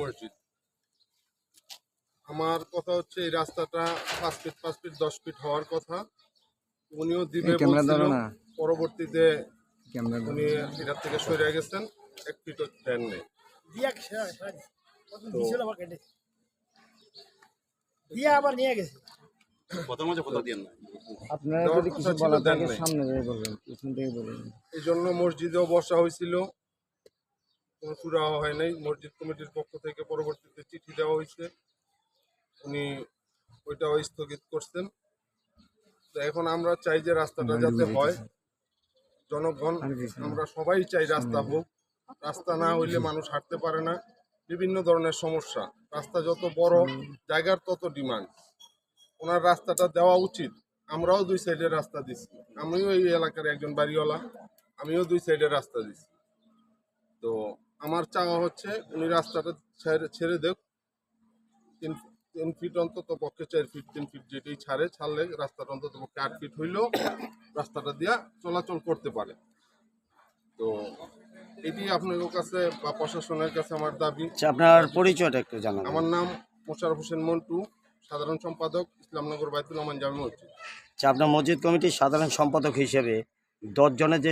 মসজিদ। আমার কথা হচ্ছে এই রাস্তাটা পাঁচ ফিট পাঁচ ফিট দশ ফিট হওয়ার কথা। উনিও দিবে। পরবর্তীতে উনি এটার থেকে সরে গেছেন এক ফিটও দেন নেই দিয়া আবার নিয়ে গেছে। আপনারা যদি কিছু বলার। সামনে বলবেন। এই জন্য মসজিদেও বসা হয়েছিল। কোনো সুরাহা হয় নাই। মসজিদ কমিটির পক্ষ থেকে পরবর্তীতে চিঠি দেওয়া হয়েছে। উনি ওইটাও স্থগিত করছেন। তো এখন আমরা চাই যে রাস্তাটা যাতে হয়। জনগণ আমরা সবাই চাই রাস্তা হোক। রাস্তা না হইলে মানুষ হাঁটতে পারে না। বিভিন্ন ধরনের সমস্যা। রাস্তা যত বড় জায়গার তত ডিমান্ড। ওনার রাস্তাটা দেওয়া উচিত। আমরাও দুই সাইডের রাস্তা দিচ্ছি আমিও এই এলাকার একজন বাড়িওয়ালা। আমিও দুই সাইডের রাস্তা দিচ্ছি তো আমার চাওয়া হচ্ছে উনি রাস্তাটা ছেড়ে ছেড়ে দেখ তিন তিন ফিট অন্তত পক্ষে চার ফিট তিন ফিট যেটাই ছাড়ে ছাড়লে রাস্তাটা অন্তত পক্ষে আট ফিট হইলেও রাস্তাটা দিয়া চলাচল করতে পারে। তো এটি আপনাদের কাছে বা প্রশাসনের কাছে আমার দাবি। আচ্ছা আপনার পরিচয়টা একটু জানাবেন। আমার নাম মোশারফ হোসেন মন্টু সাধারণ সম্পাদক ইসলামনগর বাইতুল আমান জামে মসজিদ। আচ্ছা আপনার মসজিদ কমিটির সাধারণ সম্পাদক হিসেবে দশ জনের যে